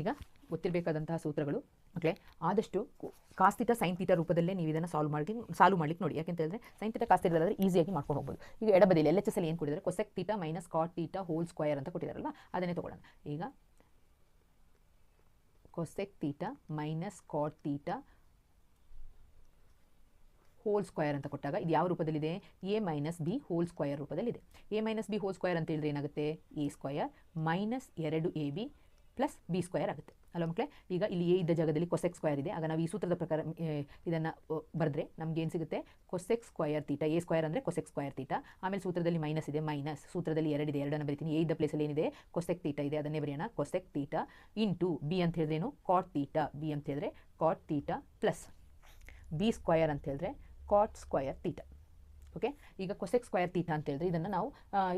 ಈಗ ಗೊತ್ತಿರಬೇಕಾದಂತಹ ಸೂತ್ರಗಳು. ಓಕೆ ಆದಷ್ಟು ಕಾಸ್ತಿಟ ಸೈನ್ ತೀಟ ರೂಪದಲ್ಲೇ ನೀವು ಇದನ್ನು ಸಾಲ್ವ್ ಮಾಡಿ ಸಾಲ್ವ್ ಮಾಡ್ಲಿಕ್ಕೆ ನೋಡಿ. ಯಾಕೆಂತ ಹೇಳಿದ್ರೆ ಸೈನ್ ತೀಟ ಕಾಸ್ತಿಟದಾದ್ರೆ ಈಸಿಯಾಗಿ ಮಾಡ್ಕೊಂಡು ಹೋಗ್ಬೋದು. ಈಗ ಎಡಬದಿಯಲ್ಲಿ ಎಲ್ ಎಚ್ ಎಸ್ ಅಲ್ಲಿ ಏನು ಕೊಟ್ಟಿದ್ದಾರೆ? Cosec theta minus cot theta whole square ಅಂತ ಕೊಟ್ಟಿದ್ದಾರಲ್ಲ ಅದನ್ನೇ ತೊಗೊಳ್ಳೋಣ. ಈಗ cosec theta minus cot theta whole square ಅಂತ ಕೊಟ್ಟಾಗ ಇದು ಯಾವ ರೂಪದಲ್ಲಿದೆ? A minus b whole square ರೂಪದಲ್ಲಿದೆ. A minus b whole square ಅಂತ ಹೇಳಿದ್ರೆ ಏನಾಗುತ್ತೆ? ಎ ಸ್ಕ್ವಯರ್ ಮೈನಸ್ ಎರಡು a b plus b square ಆಗುತ್ತೆ. ಅಲ್ಲ ಮಕ್ಕಳೇ ಈಗ ಇಲ್ಲಿ ಎ ಇದ್ದ ಜಾಗದಲ್ಲಿ ಕೊಸೆಕ್ ಸ್ಕ್ವಯರ್ ಇದೆ. ಆಗ ನಾವು ಈ ಸೂತ್ರದ ಪ್ರಕಾರ ಇದನ್ನು ಬರೆದ್ರೆ ನಮ್ಗೆ ಏನು ಸಿಗುತ್ತೆ? Cosec square theta a square ಅಂದರೆ ಕೊಸೆಕ್ ಸ್ಕ್ವಯರ್ ತೀಟ ಆಮೇಲೆ ಸೂತ್ರದಲ್ಲಿ ಮೈನಸ್ ಇದೆ ಮೈನಸ್ ಸೂತ್ರದಲ್ಲಿ ಎರಡಿದೆ ಎರಡನ್ನು ಬರಿತೀನಿ. ಎ ಇದ್ದ ಪ್ಲೇಸಲ್ಲಿ ಏನಿದೆ? ಕೊಸೆಕ್ ತೀಟ ಇದೆ. ಅದನ್ನೇ ಬರೆಯೋಣ. ಕೊಸೆಕ್ ತೀಟ ಇಂಟು ಬಿ ಅಂತ ಹೇಳಿದ್ರೆ ಏನು ಕಾಟ್ ತೀಟ ಬಿ ಅಂತ ಹೇಳಿದ್ರೆ cot theta plus b square ಅಂತ ಹೇಳಿದ್ರೆ ಕಾಟ್ ಸ್ಕ್ವಯರ್ ತೀಟ ಓಕೆ ಈಗ ಕೊಸೆಕ್ ಸ್ಕ್ವಯರ್ ತೀಟ ಅಂತ ಹೇಳಿದ್ರೆ ಇದನ್ನು ನಾವು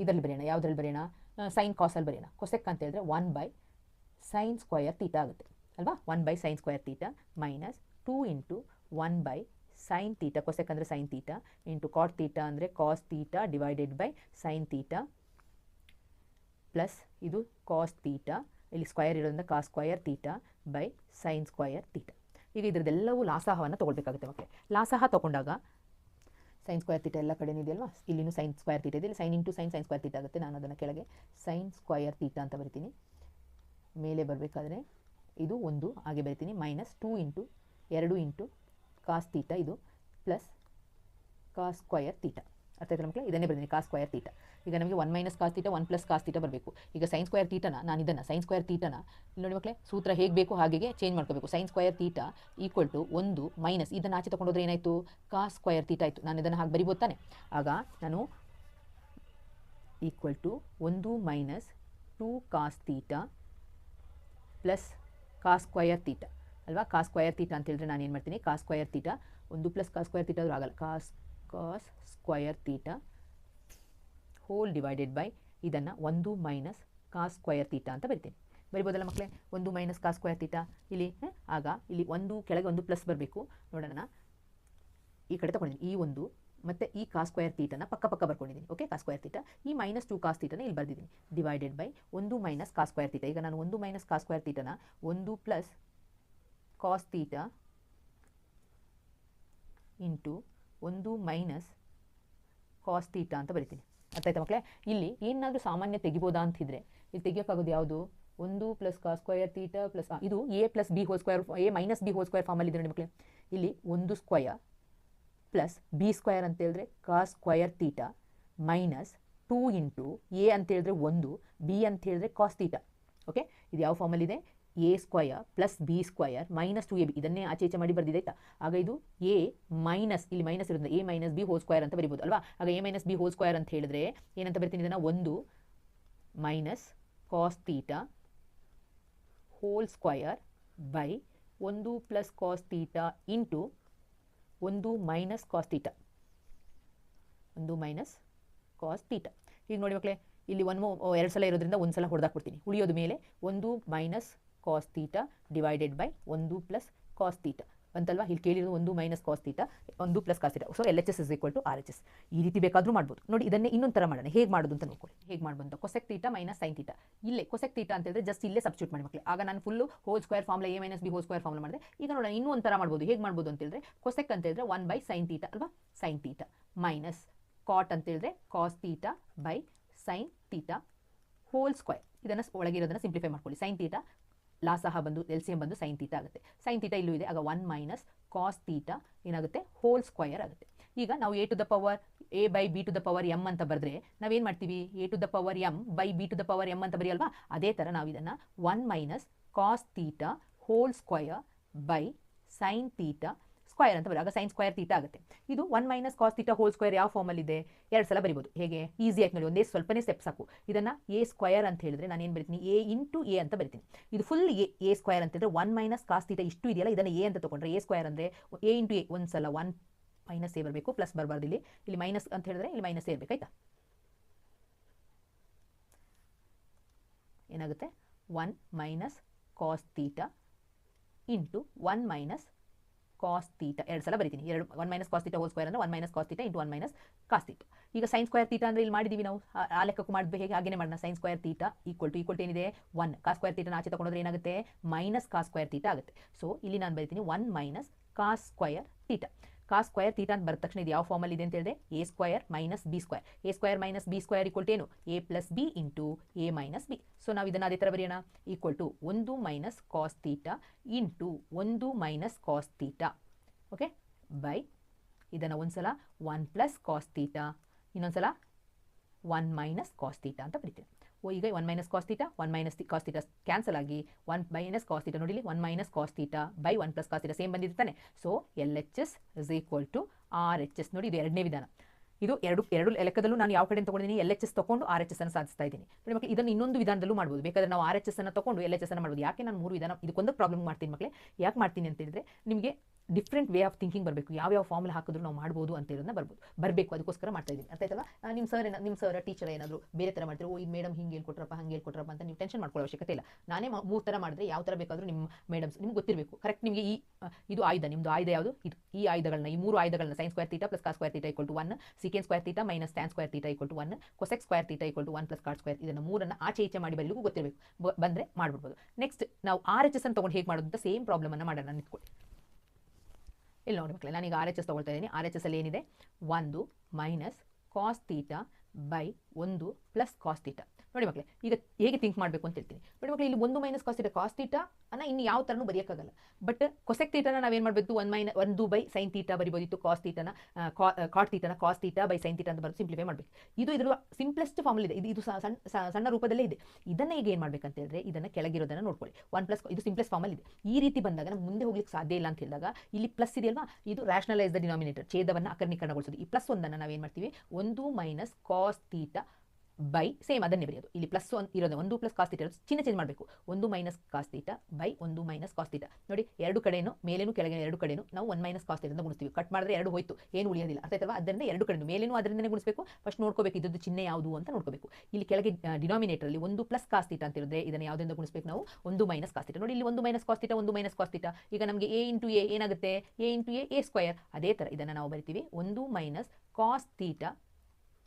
ಇದರಲ್ಲಿ ಬರೆಯೋಣ. ಯಾವುದ್ರಲ್ಲಿ ಬರೆಯೋಣ? ಸೈನ್ ಕಾಸಲ್ಲಿ ಬರೆಯೋಣ. ಕೊಸೆಕ್ ಅಂತ ಹೇಳಿದ್ರೆ one by sine square theta ಆಗುತ್ತೆ, ಅಲ್ವಾ? One by sine square theta minus two into one by sine theta cosec ಅಂದರೆ sine theta into cot theta ಅಂದರೆ cos theta divided by sine theta plus ಇದು cos theta ಇಲ್ಲಿ square ಇರೋದ್ರಿಂದ cos square theta by sine square theta ಈಗ ಇದರದ್ದೆಲ್ಲವೂ ಲಾಸಾಹವನ್ನು ತೊಗೊಳ್ಬೇಕಾಗುತ್ತೆ ಮಕ್ಕಳೇ ಲಾಸಾಹ ತೊಗೊಂಡಾಗ sign square theta ಎಲ್ಲ ಕಡೆ ಇದೆಯಲ್ವಾ? ಇಲ್ಲಿನೂ ಸೈನ್ ಸ್ಕ್ವಯರ್ ತೀಟ ಇದೆ, ಇಲ್ಲಿ sine into sine sine square theta ಆಗುತ್ತೆ. ನಾನು ಅದನ್ನು ಕೆಳಗೆ ಸೈನ್ ಸ್ಕ್ವಯರ್ ತೀಟ ಅಂತ ಬರಿತೀನಿ. ಮೇಲೆ ಬರಬೇಕಾದ್ರೆ ಇದು ಒಂದು ಹಾಗೆ ಬರಿತೀನಿ. ಮೈನಸ್ ಟೂ ಇಂಟು ಎರಡು ಇಂಟು ಕಾಸ್ ತೀಟ ಇದು ಪ್ಲಸ್ ಕಾಸ್ ಸ್ಕ್ವಯರ್ ತೀಟ ಅರ್ಥ ಆಯ್ತು ಮಕ್ಕಳು? ಇದನ್ನೇ ಬರ್ತೀನಿ ಕಾಸ್ ಸ್ಕ್ವಯರ್ ತೀಟ ಈಗ ನಮಗೆ one minus cos theta one plus cos theta ಬರಬೇಕು. ಈಗ ಸೈನ್ ಸ್ಕ್ವಯರ್ ತೀಟನ ನಾನು ಇದನ್ನು ಸೈನ್ ಸ್ಕ್ವಯರ್ ತೀಟನ ನೋಡಿ ಮಕ್ಕಳೇ, ಸೂತ್ರ ಹೇಗೆ ಬೇಕು ಹಾಗೆ ಚೇಂಜ್ ಮಾಡ್ಕೋಬೇಕು. Sine square theta equal to ಒಂದು ಮೈನಸ್ ಇದನ್ನು ಆಚೆ ತೊಗೊಂಡೋದ್ರೆ ಏನಾಯಿತು? ಕಾಸ್ ಸ್ಕ್ವಯರ್ ತೀಟ ಆಯಿತು. ನಾನು ಇದನ್ನು ಹಾಗೆ ಬರಿಬೋದು ತಾನೆ ಆಗ ನಾನು ಈಕ್ವಲ್ ಟು ಒಂದು minus two cos theta plus cos square theta ಅಲ್ವಾ? ಕಾಸ್ ಸ್ಕ್ವಯರ್ ತೀಟ ಅಂತ ಹೇಳಿದ್ರೆ ನಾನು ಏನು ಮಾಡ್ತೀನಿ? ಕಾಸ್ ಸ್ಕ್ವಯರ್ ತೀಟ ಒಂದು ಪ್ಲಸ್ ಕಾಸ್ ಸ್ಕ್ವಯರ್ ತೀಟ ಆದರೂ ಆಗಲ್ಲ. Cos cos square theta whole divided by ಇದನ್ನು ಒಂದು ಮೈನಸ್ ಕಾಸ್ ಸ್ಕ್ವಯರ್ ತೀಟ ಅಂತ ಬರಿತೀನಿ. ಬರಿಬೋದಲ್ಲ ಮಕ್ಕಳೇ ಒಂದು ಮೈನಸ್ ಕಾಸ್ ಸ್ಕ್ವಯರ್ ತೀಟ ಇಲ್ಲಿ ಆಗ ಇಲ್ಲಿ ಒಂದು ಕೆಳಗೆ ಒಂದು ಪ್ಲಸ್ ಬರಬೇಕು. ನೋಡೋಣ. ಈ ಕಡೆ ತಗೊಂಡಿದ್ದೀನಿ. ಈ ಒಂದು ಮತ್ತು ಈ ಕಾ ಸ್ಕ್ವೇರ್ ತೀಟನ ಪಕ್ಕ ಪಕ್ಕ ಬರ್ಕೊಂಡಿದ್ದೀನಿ ಓಕೆ ಕಾ ಸ್ಕ್ವೇರ್ ತೀಟ ಈ ಮೈನಸ್ ಟು ಕಾಸ್ ತೀಟನ ಇಲ್ಲಿ ಬರ್ದಿದ್ದೀನಿ ಡಿವೈಡೆಡ್ ಬೈ ಒಂದು ಮೈನಸ್ ಕಾ ಸ್ಕ್ವೇರ್ ತೀಟ ಈಗ ನಾನು ಒಂದು ಮೈನಸ್ ಕಾ ಸ್ಕ್ವೇರ್ ತೀಟನ ಒಂದು ಪ್ಲಸ್ ಕಾಸ್ ತೀಟ ಇಂಟು ಒಂದು ಮೈನಸ್ ಕಾಸ್ ತೀಟ ಅಂತ ಬರಿತೀನಿ. ಅರ್ಥ ಆಯ್ತಾ ಮಕ್ಕಳೇ ಇಲ್ಲಿ ಏನಾದರೂ ಸಾಮಾನ್ಯ ತೆಗಿಬೋದಾ ಅಂತಿದ್ರೆ ಇಲ್ಲಿ ತೆಗಿಯೋಕ್ಕಾಗೋದು ಯಾವುದು? ಒಂದು plus cos square theta plus ಇದು a plus b whole square a minus b whole square ಫಾರ್ಮಲ್ಲಿ ಇದೆ ನೋಡಿ ಮಕ್ಕಳೇ ಇಲ್ಲಿ ಒಂದು ಸ್ಕ್ವಯರ್ ಪ್ಲಸ್ ಬಿ ಸ್ಕ್ವಯರ್ ಅಂತ ಹೇಳಿದ್ರೆ cos square theta minus two into a ಅಂತ ಹೇಳಿದ್ರೆ ಒಂದು ಬಿ ಅಂತ ಹೇಳಿದ್ರೆ ಕಾಸ್ ತೀಟ ಓಕೆ ಇದು ಯಾವ ಫಾರ್ಮಲ್ಲಿದೆ a square plus b square minus two a b ಇದನ್ನೇ ಆಚೆ ಈಚೆ ಮಾಡಿ ಆಯ್ತಾ? ಆಗ ಇದು ಎ ಮೈನಸ್ ಇಲ್ಲಿ ಮೈನಸ್ ಇರೋದ್ರಿಂದ a minus b whole square ಅಂತ ಬರಿಬೋದು, ಅಲ್ವಾ? ಆಗ a minus b whole square ಅಂತ ಹೇಳಿದ್ರೆ ಏನಂತ ಬರ್ತೀನಿ ಇದನ್ನು? ಒಂದು minus cos theta whole square by ಒಂದು ಪ್ಲಸ್ ಕಾಸ್ ತೀಟ ಇಂಟು ಒಂದು ಮೈನಸ್ ಕಾಸ್ ತೀಟ ಒಂದು ಮೈನಸ್ ಕಾಸ್ ತೀಟ ಈಗ ನೋಡಿ ಮಕ್ಕಳೇ, ಇಲ್ಲಿ ಒನ್ ಎರಡು ಸಲ ಇರೋದ್ರಿಂದ ಒಂದು ಸಲ ಹೊಡೆದಾಕ್ಬಿಡ್ತೀನಿ. ಉಳಿಯೋದ ಮೇಲೆ ಒಂದು minus cos theta divided by ಒಂದು ಪ್ಲಸ್ ಕಾಸ್ ತೀಟ ಅಂತಲ್ವಾ? ಇಲ್ಲಿ ಕೇಳಿರೋ ಒಂದು ಮೈನಸ್ ಕಾಸ್ ತೀಟ ಒಂದು plus cos theta so L H S is equal to R H S ಈ ರೀತಿ ಬೇಕಾದರೂ ಮಾಡ್ಬೋದು. ನೋಡಿ, ಇದನ್ನೇ ಇನ್ನೊಂದು ಥರ ಮಾಡೋಣ. ಹೇಗೆ ಮಾಡೋದು ಅಂತ ನೋಡ್ಕೊಳ್ಳಿ. ಹೇಗೆ ಮಾಡ್ಬೋದು cosec theta minus sine theta ಇಲ್ಲೇ ಕೊಸೆಕ್ ತೀಟ ಅಂತ ಹೇಳಿದ್ರೆ ಜಸ್ಟ್ ಇಲ್ಲೇ ಸಬ್ಸ್ಟ್ಯೂಟ್ ಮಾಡಿ ಆಗ ನಾನು full whole square formula a minus b whole square formula ಮಾಡಿದೆ. ಈಗ ನೋಡೋಣ, ಇನ್ನೂ ಒಂಥರ ಮಾಡ್ಬೋದು. ಹೇಗೆ ಮಾಡ್ಬೋದು ಅಂತ ಹೇಳಿದ್ರೆ ಕೊಸೆಕ್ ಅಂತ ಹೇಳಿದ್ರೆ ಒನ್ ಬೈ ಸೈನ್ ತೀಟ ಅಲ್ವಾ? ಸೈನ್ ತೀಟ ಮೈನಸ್ ಕಾಟ್ ಅಂತ ಹೇಳಿದ್ರೆ cos theta by sine theta whole square ಇದನ್ನು ಒಳಗಿರೋದನ್ನು ಸಿಂಪ್ಲಿಫೈ ಮಾಡ್ಕೊಳ್ಳಿ. ಸೈನ್ ತೀಟ ಲಾಸಹ ಬಂದು ಎಲ್ ಸಿ ಎಂ ಬಂದು ಸೈನ್ ತೀಟ ಆಗುತ್ತೆ. ಸೈನ್ ತೀಟ ಇಲ್ಲೂ ಇದೆ. ಆಗ ಒನ್ ಮೈನಸ್ ಕಾಸ್ ತೀಟ ಏನಾಗುತ್ತೆ? ಹೋಲ್ ಸ್ಕ್ವಯರ್ ಆಗುತ್ತೆ. ಈಗ ನಾವು a to the power a by b to the power m ಅಂತ ಬರೆದ್ರೆ ನಾವೇನು ಮಾಡ್ತೀವಿ? A to the power m by b to the power m ಅಂತ ಬರೆಯಲ್ವಾ? ಅದೇ ಥರ ನಾವು ಇದನ್ನು one minus cos theta whole square by sine theta square ಅಂತ ಬರೋದು ಆಗ ಸೈನ್ ಸ್ಕ್ವೈರ್ ತೀಟ ಆಗುತ್ತೆ. ಇದು one minus cos theta whole square ಯಾವ ಫಾರ್ಮಲ್ಲಿ ಇದೆ? ಎರಡು ಸಲ ಬರಿಬೋದು. ಹೇಗೆ? ಈಸಿಯಾಗಿ ನೋಡಿ, ಒಂದೇ ಸ್ವಲ್ಪನೇ ಸ್ಟೆಪ್ ಸಾಕು. ಇದನ್ನು ಎ ಸ್ಕ್ವಯರ್ ಅಂತ ಹೇಳಿದ್ರೆ ನಾನು ಏನು ಬರಿತೀನಿ? ಎ ಇಂಟು ಎ ಅಂತ ಬರಿತೀನಿ. ಇದು ಫುಲ್ ಎ ಎ ಅಂತ ಅಂತಂದರೆ ಒನ್ ಮೈನಸ್ ಕಾಸ್ ತೀಟ ಇಷ್ಟು ಇದೆಯಲ್ಲ, ಇದನ್ನು ಎ ಅಂತ ತೊಗೊಂಡ್ರೆ ಎ ಸ್ಕ್ವಯರ್ ಅಂದರೆ ಎ ಇಂಟು ಎ ಒಂದು ಸಲ ಒನ್ ಮೈನಸ್ ಎ ಬರಬೇಕು ಪ್ಲಸ್ ಬರಬಾರ್ದು ಇಲ್ಲಿ. ಇಲ್ಲಿ ಮೈನಸ್ ಅಂತ ಹೇಳಿದ್ರೆ ಇಲ್ಲಿ ಮೈನಸ್ ಇರಬೇಕಾಯ್ತಾ ಏನಾಗುತ್ತೆ? One minus cos theta into one minus cos theta ಎರಡು ಸಲ ಬರಿತೀನಿ. ಎರಡು one minus cos theta whole square ಅಂದರೆ one minus cos theta into one minus cos theta ಈಗ ಸೈನ್ ಸ್ಕ್ವೇರ್ ತೀಟ ಅಂದರೆ ಇಲ್ಲಿ ಮಾಡಿದ್ದೀವಿ ನಾವು. ಆ- ಲೆಕ್ಕಕ್ಕೆ ಮಾಡಿದ್ವಿ ಹೇಗೆ ಹಾಗೇನೆ ಮಾಡೋಣ. Sine square theta equal to equal to ಏನಿದೆ? ಒನ್ ಕಾಸ್ ಸ್ಕ್ವೇರ್ ತೀಟನ ಆಚೆ ತಗೊಂಡ್ರೆ ಏನಾಗುತ್ತೆ? ಮೈನಸ್ ಕಾಸ್ ಸ್ಕ್ವೇರ್ ತೀಟ ಆಗುತ್ತೆ. ಸೊ ಇಲ್ಲಿ ನಾನು ಬರಿತೀನಿ one minus cos square theta cos square theta ಅಂತ ಬರೆದ ತಕ್ಷಣ ಇದು ಯಾವ ಫಾರ್ಮಲ್ಲಿ ಇದೆ ಅಂತ ಹೇಳಿದೆ? A square minus b square a square minus b square equal to ಏನು? A plus b into a minus b so ನಾವು ಇದನ್ನು ಅದೇ ಥರ ಬರೆಯೋಣ. ಈಕ್ವಲ್ ಟು ಒಂದು ಮೈನಸ್ ಕಾಸ್ ತೀಟಾ ಇಂಟು ಒಂದು minus cos theta okay by ಇದನ್ನು ಒಂದ್ಸಲ ಒನ್ ಪ್ಲಸ್ ಕಾಸ್ ತೀಟಾ ಇನ್ನೊಂದ್ಸಲ ಒನ್ ಮೈನಸ್ ಕಾಸ್ ತೀಟಾ ಅಂತ ಬರಿತೀನಿ. ಈಗ one minus cos theta one minus cos cancel ಆಗಿ ಒನ್ ಮೈನಸ್ ಕಾಸ್ ನೋಡಿ one minus cos theta by one plus cos theta same ಬಂದಿರ್ತಾನೆ so L H S is equal to R H S ನೋಡಿ ಇದು ಎರಡನೇ ವಿಧಾನ. ಇದು ಎರಡು ಎರಡು ಲೆಕ್ಕದಲ್ಲೂ ನಾನು ಯಾವ ಕಡೆ ತಗೊಂಡಿದ್ದೀನಿ? ಎಲ್ ಎಚ್ ಎಸ್ ತಗೊಂಡು ಆರ್ ಎಚ್ ಎಸ್ ಅನ್ನು ಸಾಧಿಸ್ತಾ ಇದ್ದೀನಿ. ನೋಡಿ ಮಕ್ಕಳು ಇದನ್ನು ಇನ್ನೊಂದು ವಿಧಾನದಲ್ಲೂ ಮಾಡ್ಬೋದು. ಬೇಕಾದ್ರೆ ನಾವು ಆರ್ ಎಚ್ ಎಸ್ ಅನ್ನು ತಗೊಂಡು ಎಲ್ ಎಚ್ ಎಸ್ ಅನ್ನು ಮಾಡ್ಬೋದು. ಯಾಕೆ ನಾನು ಮೂರು ವಿಧಾನ, ಇದಕ್ಕೊಂದು ಪ್ರಾಬ್ಲಮ್ ಮಾಡ್ತೀನಿ ಮಕ್ಕಳೇ ಯಾಕೆ ಮಾಡ್ತೀನಿ ಅಂತ ಹೇಳಿದ್ರೆ, ನಿಮಗೆ ಡಿಫ್ರೆಂಟ್ ವೇ ಆಫ್ ಥಿಂಕಿಂಗ್ ಬರಬೇಕು. ಯಾವ ಯಾವ ಫಾರ್ಮುಲಾ ಹಾಕಿದ್ರು ನಾವು ಮಾಡ್ಬೋದು ಅಂತ ಇರೋದನ್ನ ಬರ್ಬೋದು. ಬರಬೇಕು, ಅದಕ್ಕೋಸ್ಕರ ಮಾಡ್ತಾ ಇದ್ದೀನಿ. ಅರ್ಥ ಆಯ್ತಲ್ಲ ನಿಮ್ಮ ಸರ್ ನಿಮ್ಮ ಸರ್ ಟೀಚರ್ ಏನಾದರೂ ಬೇರೆ ಥರ ಮಾಡ್ತಾರೆ ಓ ಈ ಮೇಡಮ್ ಹಿಂಗೆ ಹೇಳ್ಕೊಟ್ರಪ್ಪ, ಹಂಗೆ ಹೇಳ್ಕೊಟ್ರಪ್ಪ ಅಂತ ನೀವು ಟೆನ್ಷನ್ ಮಾಡ್ಕೊಳ್ಳೋ ಅವಶ್ಯಕತೆ ಇಲ್ಲ. ನಾನೇ ಮೂರು ಥರ ಮಾಡಿದ್ರೆ ಯಾವ ಥರ ಬೇಕಾದರೂ ನಿಮ್ಮ ಮೇಡಮ್ಸ್ ನಿಮ್ಗೆ ಗೊತ್ತಿರಬೇಕು. ಕರೆಕ್ಟ್ ನಿಮಗೆ ಈ ಇದು ಆಯ್ದ ನಿಮ್ಮದು ಆಯ್ದ ಯಾವುದು? ಇದು. ಈ ಆಯುಧಗಳನ್ನ ಈ ಮೂರು ಆಯುಧಗಳನ್ನ sine square theta plus cos square theta equal to one sec square theta minus tan square theta equal to one cosec square theta equal to one plus cot square ಇದನ್ನು ಮೂರನ್ನು ಆಚೆ ಈಚೆ ಮಾಡಿ ಬರಲಿಗೂ ಗೊತ್ತಿರಬೇಕು. ಬಂದರೆ ಮಾಡ್ಬಿಡ್ಬೋದು. ನೆಕ್ಸ್ಟ್ ನಾವು ಆರ್ ಎಚ್ ಎಸ್ ಅನ್ನು ತೊಗೊಂಡು ಹೇಗೆ ಮಾಡೋದು ಅಂತ ಸೇಮ್ ಪ್ರಾಬ್ಲಮ್ ಅನ್ನು ಮಾಡೋಣ, ನಿಂತ್ಕೊಳ್ಳಿ. ಇಲ್ಲಿ ನೋಡಿ ಮಕ್ಕಳೇ, ನಾನೀಗ ಆರ್ ಎಚ್ ಎಸ್ ತೊಗೊಳ್ತಾ ಇದ್ದೀನಿ. ಆರ್ ಎಚ್ ಎಸ್ ಅಲ್ಲಿ ಏನಿದೆ? ಒಂದು ಮೈನಸ್ ಕಾಸ್ ತೀಟ ಬೈ ಒಂದು ಪ್ಲಸ್ ಕಾಸ್ ತೀಟಾ ನೋಡಿ ಮಕ್ಕಳೇ, ಈಗ ಹೇಗೆ ಥಿಂಕ್ ಮಾಡಬೇಕು ಅಂತ ಹೇಳ್ತೀನಿ. ನೋಡಿ ಮಕ್ಕಳೇ, ಇಲ್ಲಿ ಒಂದು minus cos theta cos theta ಅನ್ನ ಇನ್ನು ಯಾವ ಥರನೂ ಬರೆಯೋಕ್ಕಾಗಲ್ಲ. ಬಟ್ ಕೊಸೆಕ್ ತೀಟನ ನಾವೇನು ಮಾಡಬೇಕು? ಒಂದು ಮೈನ ಒಂದು ಬೈ ಸೈನ್ ತೀಟ ಬರಿಬೋದಿತ್ತು ಕಾಸ್ ತೀಟನ cot ತೀಟನ cos theta by sine theta ಅಂತ ಬರೋದು ಸಿಂಪ್ಲಿಫೈ ಮಾಡಬೇಕು. ಇದು ಇದರ ಸಿಂಪ್ಲೆಸ್ಟ್ ಫಾರ್ಮಲ್ ಇದೆ. ಇದು ಇದು ಸಣ್ಣ ಸಣ್ಣ ರೂಪದಲ್ಲೇ ಇದೆ. ಇದನ್ನ ಈಗ ಏನು ಅಂತ ಹೇಳಿದ್ರೆ, ಇದನ್ನ ಕೆಳಗಿರೋದನ್ನ ನೋಡ್ಕೊಳ್ಳಿ. ಒನ್ ಪ್ಲಸ್ ಇದು ಸಿಂಪ್ಲೆಸ್ಟ್ ಫಾರ್ಮಲ್ ಇದೆ. ಈ ರೀತಿ ಬಂದಾಗ ನಮ್ಮ ಮುಂದೆ ಹೋಗ್ಲಿಕ್ಕೆ ಸಾಧ್ಯ ಇಲ್ಲ ಅಂತ ಹೇಳಿದಾಗ, ಇಲ್ಲಿ ಪ್ಲಸ್ ಇದೆಯಲ್ವಾ? ಇದು ರ್ಯಾಷನಲೈಸ್ ದ ಡಿನಾಮಿನೇಟರ್ ಛೇದವನ್ನು ಅಕರ್ಣೀಕರಣಗೊಳಿಸೋದು. ಈ ಪ್ಲಸ್ ಒಂದನ್ನು ನಾವೇನು ಮಾಡ್ತೀವಿ? ಒಂದು minus cos theta by same ಅದನ್ನೇ ಬರೆಯೋದು. ಇಲ್ಲಿ ಪ್ಲಸ್ ಒನ್ ಇರೋದು ಒಂದು ಪ್ಲಸ್ ಕಾಸ್ ಚಿನ್ನ ಚೇಂಜ್ ಮಾಡಬೇಕು. ಒಂದು ಮೈನಸ್ ಕಾಸ್ ಬೈ ಒಂದು ಮೈನಸ್ ಕಾಸ್ ನೋಡಿ, ಎರಡು ಕಡೆಯೂ ಮೇಲೇನು ಕೆಳಗೆ ಎರಡು ಕಡೆಯೂ ನಾವು ಒನ್ ಮೈನಸ್ ಕಾಸ್ ಅಂತ ಗುಣಿಸ್ತೀವಿ. ಕಟ್ ಮಾಡಿದ್ರೆ ಎರಡು ಹೋಯ್ತು. ಏನು ಉಳಿಯೋದಿಲ್ಲ. ಅರ್ಥ ಆಯ್ತಲ್ವಾ? ಅದರಿಂದ ಎರಡು ಕಡೆಯೂ ಮೇಲೇನು ಅದರಿಂದನೇ ಗುಣಿಸಬೇಕು. ಫಸ್ಟ್ ನೋಡ್ಕೋಬೇಕು ಇದ್ದದ್ದು ಚಿಹ್ನೆ ಯಾವುದು ಅಂತ ನೋಡ್ಕೋಬೇಕು. ಇಲ್ಲಿ ಕೆಳಗೆ ಡಿನಾಮಿನೇಟರಲ್ಲಿ ಒಂದು ಪ್ಲಸ್ ಕಾಸ್ ತೀಟಾ ಅಂತ ಹೇಳಿದ್ರೆ ಇದನ್ನು ಯಾವುದರಿಂದ ಗುಣಿಸಬೇಕು ನಾವು? ಒಂದು ಮೈನಸ್ ಕಾಸ್ ನೋಡಿ, ಇಲ್ಲಿ ಒಂದು ಮೈನಸ್ ಕಾಸ್ ಒಂದು ಮೈನಸ್ ಕಾಸ್ ಈಗ ನಮಗೆ ಎ ಇಂಟು ಎ ಏನಾಗುತ್ತೆ? A into a a square ಅದೇ ಥರ ಇದನ್ನು ನಾವು ಬರಿತೀವಿ. ಒಂದು ಮೈನಸ್ ಕಾಸ್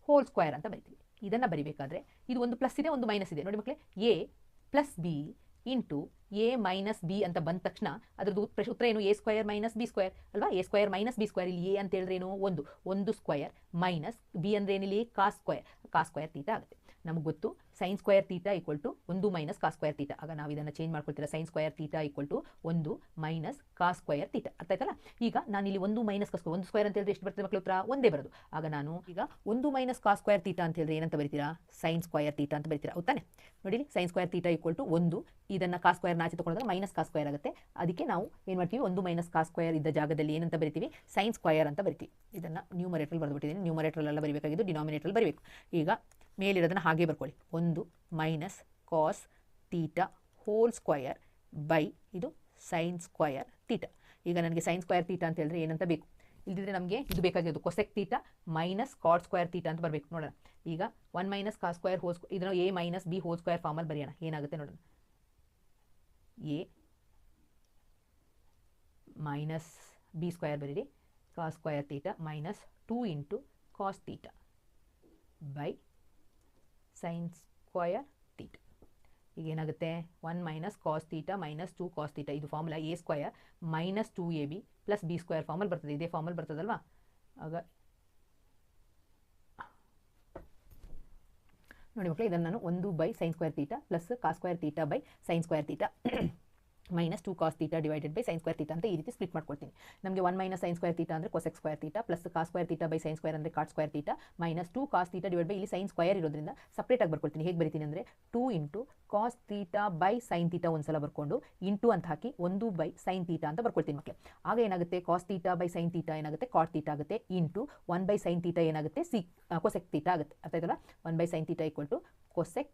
ಹೋಲ್ ಸ್ಕ್ವಯರ್ ಅಂತ ಬರಿತೀವಿ. ಇದನ್ನು ಬರಿಬೇಕಾದ್ರೆ ಇದು ಒಂದು ಪ್ಲಸ್ ಇದೆ, ಒಂದು ಮೈನಸ್ ಇದೆ. ನೋಡಿ ಮಕ್ಕಳೇ a plus b into a minus b ಅಂತ ಬಂದ ತಕ್ಷಣ ಅದ್ರದ್ದು ಉತ್ತರ ಏನು? A square minus b square ಅಲ್ವಾ? A square minus b square ಇಲ್ಲಿ ಎ ಅಂತ ಹೇಳಿದ್ರೆ ಏನು? ಒಂದು. ಒಂದು ಸ್ಕ್ವಯರ್ ಮೈನಸ್ ಬಿ ಅಂದರೆ ಏನಿಲ್ಲಿ? ಕಾ ಸ್ಕ್ವಯರ್ ಕಾ ಸ್ಕ್ವಯರ್ ತೀಟ ಆಗುತ್ತೆ. ನಮಗೆ ಗೊತ್ತು. Sine square theta equal to ಒಂದು ಮೈನಸ್ ಕಾ ಸ್ಕ್ವೇರ್ ತೀಟಾ ಆಗ ನಾವು ಇದನ್ನು change ಮಾಡ್ಕೊಳ್ತೀರಾ? Sine square theta equal to ಒಂದು ಮೈನಸ್ ಕಾ ಸ್ಕ್ವೇರ್ ತೀಟಾ ಅರ್ಥ ಆಯ್ತಲ್ಲ? ಈಗ ನಾನು ಇಲ್ಲಿ ಒಂದು ಮೈನಸ್ ಕಾ ಒಂದು ಸ್ಕ್ವೇರ್ ಅಂತ ಹೇಳಿದ್ರೆ ಎಷ್ಟು ಬರ್ತದೆ ಮಕ್ಕಳು ಉತ್ತರ? ಒಂದೇ ಬರೋದು. ಆಗ ನಾನು ಈಗ ಒಂದು ಮೈನಸ್ ಕಾ ಸ್ಕ್ವೇರ್ ತೀಟಾ ಅಂತ ಹೇಳಿದ್ರೆ ಏನಂತ ಬರಿತೀರಾ? ಸೈನ್ ಸ್ಕ್ವೇರ್ ತೀಟಾ ಅಂತ ಬರಿತೀರಾ? ಹೌದಾನೆ ನೋಡಿ sine square theta equal to ಒಂದು. ಇದನ್ನು ಕಾ ಸ್ಕ್ವೇರ್ ನಾಚೆ ತಗೊಂಡ್ರೆ ಮೈನಸ್ ಕಾ ಸ್ಕ್ವೇರ್ ಆಗುತ್ತೆ. ಅದಕ್ಕೆ ನಾವು ಏನು ಮಾಡ್ತೀವಿ? ಒಂದು ಮೈನಸ್ ಕಾ ಸ್ಕ್ವೇರ್ ಇದ್ದ ಜಾಗದಲ್ಲಿ ಏನಂತ ಬರಿತೀವಿ? ಸೈನ್ ಸ್ಕ್ವೇರ್ ಅಂತ ಬರಿತೀವಿ. ಇದನ್ನು ನ್ಯೂಮರೇಟ್ರಲ್ಲಿ ಬರೆದುಬಿಟ್ಟಿದ್ದೀನಿ ನ್ಯೂಮರೇಟ್ರಲ್ಲೆಲ್ಲ ಬರಬೇಕಾಗಿದ್ದು ಡಿನಾಮಿನೇಟ್ರಲ್ಲಿ ಬರಬೇಕು. ಈಗ ಮೇಲಿರೋದನ್ನು ಹಾಗೆ ಬರ್ಕೊಳ್ಳಿ. ಒಂದು minus cos theta whole square by ಇದು ಸೈನ್ ಸ್ಕ್ವಯರ್ ತೀಟ ಈಗ ನನಗೆ ಸೈನ್ ಸ್ಕ್ವಯರ್ ತೀಟ ಅಂತ ಹೇಳಿದ್ರೆ ಏನಂತ ಬೇಕು? ಇಲ್ದಿದ್ರೆ ನಮಗೆ ಇದು ಬೇಕಾಗಿರೋದು cosec theta minus cot square theta ಅಂತ ಬರಬೇಕು ನೋಡೋಣ. ಈಗ one minus cos square whole square ಇದನ್ನು A minus B whole square ಫಾರ್ಮಲ್ಲಿ ಬರೆಯೋಣ. ಏನಾಗುತ್ತೆ ನೋಡೋಣ. ಎ ಮೈನಸ್ ಬಿ ಸ್ಕ್ವಯರ್ ಬರೀರಿ. Cos square theta minus two into cos theta by sine square theta ಈಗ ಏನಾಗುತ್ತೆ one minus cos theta minus two cos theta ಇದು formula A square minus two A B plus B square formula ಬರ್ತದೆ. ಇದೇ formal ಬರ್ತದಲ್ವಾ? ಆಗ ನೋಡಿ ಮಕ್ಕಳು ಇದನ್ನು ನಾನು ಒಂದು by sine square theta plus cos square theta by sine square theta minus two cos theta divided by sine square theta ಅಂತ ಈ ರೀತಿ ಸ್ಪ್ಲಿಟ್ ಮಾಡ್ಕೊಳ್ತೀನಿ. ನಮಗೆ one minus sine square theta ಅಂದರೆ cosec square theta plus cos square theta by sine square ಅಂದರೆ cot square theta minus two cos theta divide by ಇಲ್ಲಿ sine square ಇರೋದ್ರಿಂದ ಸಪ್ರೇಟಾಗಿ ಬರ್ಕೊಳ್ತೀನಿ. ಹೇಗೆ ಬರೀತೀನಿ ಅಂದರೆ two into cos theta by sine theta ಒಂದ್ಸಲ ಬರ್ಕೊಂಡು ಇಂಟು ಅಂತ ಹಾಕಿ ಒಂದು ಬೈ ಸೈನ್ ತೀಟಾ ಅಂತ ಬರ್ಕೊಳ್ತೀನಿ ಮಕ್ಕಳು ಆಗ ಏನಾಗುತ್ತೆ? Cos theta by sine theta ಏನಾಗುತ್ತೆ? ಕಾಟ್ ತೀಟಾ ಆಗುತ್ತೆ. Into one by sine theta ಏನಾಗುತ್ತೆ? ಸಿ ಕೊಸೆಕ್ ತೀಟಾ ಆಗುತ್ತೆ. ಅರ್ಥ ಆಯ್ತಲ್ಲ one by sine theta equal to cosec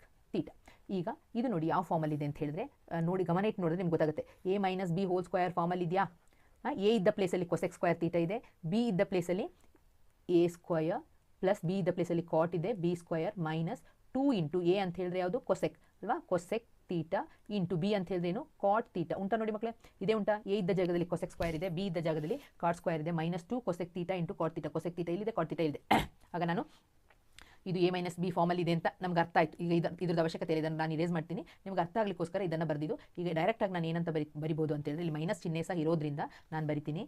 ಈಗ ಇದು ನೋಡಿ ಯಾವ ಫಾರ್ಮಲ್ಲಿದೆ ಅಂತ ಹೇಳಿದ್ರೆ ನೋಡಿ ಗಮನ ಇಟ್ಟು ನೋಡಿದ್ರೆ ನಿಮ್ಗೆ ಗೊತ್ತಾಗುತ್ತೆ. A minus B whole square ಫಾರ್ಮಲ್ಲಿದೆಯಾ A ಇದ್ದ ಪ್ಲೇಸಲ್ಲಿ ಕೊಸೆಕ್ ಸ್ಕ್ವೇರ್ ತೀಟ ಇದೆ ಬಿ ಇದ್ದ ಪ್ಲೇಸಲ್ಲಿ ಎ ಸ್ಕ್ವಯರ್ ಪ್ಲಸ್ ಬಿ ಇದ್ದ ಪ್ಲೇಸಲ್ಲಿ ಕಾಟ್ ಇದೆ B square minus two into A ಅಂತ ಹೇಳಿದ್ರೆ ಯಾವುದು? ಕೊಸೆಕ್ ಅಲ್ವಾ? ಕೊಸೆಕ್ ತೀಟ ಇಂಟು ಬಿ ಅಂತ ಹೇಳಿದ್ರೆ ಏನು? ಕಾಟ್ ತೀಟ ಉಂಟಾ ನೋಡಿ ಮಕ್ಕಳೇ ಇದೇ ಉಂಟಾ? ಎ ಇದ್ದ ಜಾಗದಲ್ಲಿ ಕೊಸೆಕ್ ಸ್ಕ್ವೇರ್ ಇದೆ ಬಿ ಇದ್ದ ಜಾಗದಲ್ಲಿ ಕಾಟ್ ಸ್ಕ್ವೇರ್ ಇದೆ minus two cosec theta into cot theta cosec theta ಇಲ್ಲಿದೆ ಕಾಟ್ ತೀಟ ಇಲ್ಲಿದೆ. ಆಗ ನಾನು ಇದು ಎ ಮೈನಸ್ ಬಿ ಫಾರ್ಮಲ್ಲಿ ಇದೆ ಅಂತ ನಮ್ಗೆ ಅರ್ಥ ಆಯಿತು. ಈಗ ಇದು ಇದ್ರದ್ದು ಅವಶ್ಯಕತೆ ಇದೆ ಇದನ್ನು ನಾನು ಇರೇಸ್ ಮಾಡ್ತೀನಿ. ನಿಮ್ಗೆ ಅರ್ಥ ಆಗಲಿಕ್ಕೋಸ್ಕರ ಇದನ್ನು ಬರೆದಿದ್ದು. ಈಗ ಡೈರೆಕ್ಟಾಗಿ ನಾನು ಏನಂತ ಬರಿ ಬರಿಬೋದು ಅಂತ ಹೇಳಿದ್ರೆ, ಇಲ್ಲಿ ಮೈನಸ್ ಚಿಹ್ನೆ ಸಹ ಇರೋದ್ರಿಂದ ನಾನು ಬರಿತೀನಿ.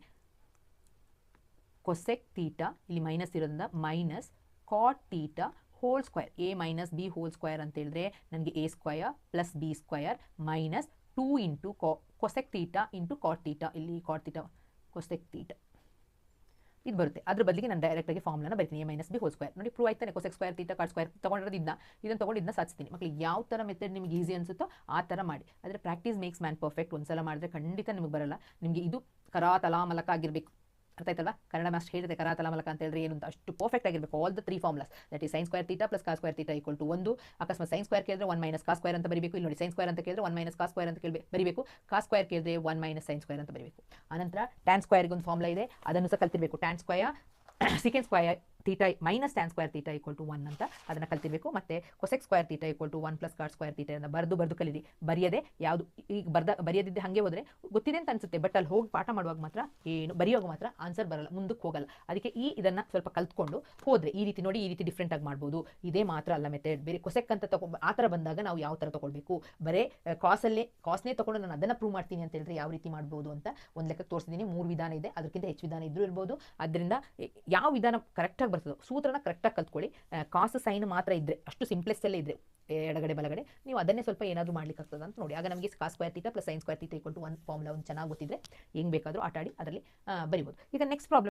ಕೊಸೆಕ್ ತೀಟ ಇಲ್ಲಿ ಮೈನಸ್ ಇರೋದ್ರಿಂದ minus cot theta whole square A minus B whole square ಅಂತ ಹೇಳಿದ್ರೆ ನನಗೆ A square plus B square minus two into ಕಾ cosec theta into cot theta ಇಲ್ಲಿ ಕಾಟ್ ತೀಟ ಕೊಸೆಕ್ ತೀಟ ಇದು ಬರುತ್ತೆ. ಅದ್ರ ಬದಲಿಗೆ ನಾನು ಡೈರೆಕ್ಟಾಗಿ ಫಾರ್ಮುಲಾನ ಬರ್ತೀನಿ. A minus B whole square ನೋಡಿ prove ಆಯ್ತಾನೆ cosec square theta cot square ತೊಗೊಂಡಿರೋದು ಇದನ್ನ ಇದನ್ನು ತೊಗೊಂಡು ಇದನ್ನ ಸಾಧಿಸ್ತೀನಿ ಮಕ್ಕಳಿಗೆ ಯಾವ ಥರ ಮೆಥಡ್ ನಿಮಗೆ ಈಸಿ ಅನ್ಸುತ್ತೋ ಆ ಥರ ಮಾಡಿ. ಆದರೆ ಪ್ರಾಕ್ಟೀಸ್ ಮೇಕ್ಸ್ ಮ್ಯಾನ್ ಪರ್ಫೆಕ್ಟ್ ಒಂದ್ಸಲ ಮಾಡಿದ್ರೆ ಖಂಡಿತ ನಿಮಗೆ ಬರಲ್ಲ. ನಿಮಗೆ ಇದು ಕರಾ ತಲಾ ಮಲಕ ಆಗಿರಬೇಕು. ಅರ್ಥ ಆಯ್ತಲ್ವಾ ಕನ್ನಡ ಮಾಸ್ಟರ್ ಹೇಳಿದೆ ಕರಾತಲ ಮಲಕ ಅಂತ ಹೇಳಿದ್ರೆ ಏನು ಅಷ್ಟು ಪರ್ಫೆಕ್ಟ್ ಆಗಿರಬೇಕು. All the three formulas that ಈ sine square theta plus cos square theta equal to ಒಂದು. ಅಕಸ್ಮಾತ್ ಸೈನ್ ಸ್ಕ್ವೇರ್ ಕೇಳಿದ್ರೆ ಒನ್ ಮೈನಸ್ ಕಾ ಸ್ಕ್ವೇರ್ ಅಂತ ಬರೀಬೇಕು. ಇಲ್ಲಿ ನೋಡಿ ಸೈನ್ ಸ್ಕ್ವೇರ್ ಅಂತ ಕೇಳಿದ್ರೆ ಒನ್ ಮೈನಸ್ ಕಾ ಸ್ಕ್ವೇರ್ ಅಂತ ಕೇಳಿ ಬರಬೇಕು. ಕಾ ಸ್ಕ್ವೇರ್ ಕೇಳಿದ್ರೆ ಒನ್ ಮೈನಸ್ ಸೈನ್ ಸ್ಕ್ವೇರ್ ಅಂತ ಬರೀಬೇಕು. ಆನಂತರ ಟ್ಯಾನ್ ಸ್ಕ್ವೇರ್ಗೆ ಒಂದು ಫಾರ್ಮುಲಾ ಇದೆ. ಅದನ್ನು ಸಹ ಕಲ್ತಿರಬೇಕು. Tan square second square theta minus tan square theta equal to one ಅಂತ ಅದನ್ನು ಕಲ್ತಿರಬೇಕು. ಮತ್ತೆ cosec square theta equal to one plus cot square theta ಅಂತ ಬರೆದು ಬರೆದು ಕಲೀರಿ. ಬರೆಯದೆ ಯಾವುದು ಈಗ ಬರ್ದ ಬರೆಯದಿದ್ದೆ ಹಾಗೆ ಹೋದರೆ ಗೊತ್ತಿದೆ ಅಂತ ಅನ್ಸುತ್ತೆ ಬಟ್ ಅಲ್ಲಿ ಹೋಗಿ ಪಾಠ ಮಾಡುವಾಗ ಮಾತ್ರ ಏನು ಬರೆಯುವಾಗ ಮಾತ್ರ ಆನ್ಸರ್ ಬರಲ್ಲ, ಮುಂದಕ್ಕೆ ಹೋಗಲ್ಲ. ಅದಕ್ಕೆ ಈ ಇದನ್ನು ಸ್ವಲ್ಪ ಕಲ್ತ್ಕೊಂಡು ಹೋದರೆ ಈ ರೀತಿ ನೋಡಿ ಈ ರೀತಿ ಡಿಫ್ರೆಂಟ್ ಆಗಿ ಮಾಡ್ಬೋದು. ಇದೇ ಮಾತ್ರ ಅಲ್ಲ ಮೆಥಡ್ ಬೇರೆ ಕೊಸೆಕ್ ಅಂತ ತಗೊ ಆ ಥರ ಬಂದಾಗ ನಾವು ಯಾವ ಥರ ತೊಗೊಳ್ಬೇಕು? ಬರೇ ಕಾಸಲ್ಲೇ ಕಾಸ್ನೇ ತೊಗೊಂಡು ನಾನು ಅದನ್ನು ಪ್ರೂವ್ ಮಾಡ್ತೀನಿ ಅಂತ ಹೇಳಿದ್ರೆ ಯಾವ ರೀತಿ ಮಾಡ್ಬೋದು ಅಂತ ಒಂದು ಲೆಕ್ಕಕ್ಕೆ ತೋರಿಸಿದ್ದೀನಿ ಮೂರು ವಿಧಾನ ಇದೆ, ಅದಕ್ಕಿಂತ ಹೆಚ್ಚು ವಿಧಾನ ಇದ್ರೂ ಇರ್ಬೋದು. ಅದರಿಂದ ಯಾವ ವಿಧಾನ ಕರೆಕ್ಟಾಗಿ ಬರ್ತದೋ. ಸೂತ್ರನ ಕರೆಕ್ಟಾಗಿ ಕಲ್ತ್ಕೊಳ್ಳಿ. ಕಾಸು ಸೈನ್ ಮಾತ್ರ ಇದ್ದರೆ ಅಷ್ಟು ಸಿಂಪ್ಲೆಸ್ಸಲ್ಲೇ ಇದ್ದರೆ ಎಡಗಡೆ ಬಲಗಡೆ, ನೀವು ಅದನ್ನೇ ಸ್ವಲ್ಪ ಏನಾದರೂ ಮಾಡ್ಲಿಕ್ಕೆ ಆಗ್ತದೆ ಅಂತ ನೋಡಿ. ಆಗ ನಮಗೆ cos square theta plus sine square theta equal to one formula ಒಂದು ಚೆನ್ನಾಗಿ ಗೊತ್ತಿದ್ರೆ, ಹೆಂಗೆ ಬೇಕಾದರೂ ಆಟ ಆಡಿ ಅದರಲ್ಲಿ ಬರಿಬೋದು. ಈಗ ನೆಕ್ಸ್ಟ್ ಪ್ರಾಬ್ಲಮ್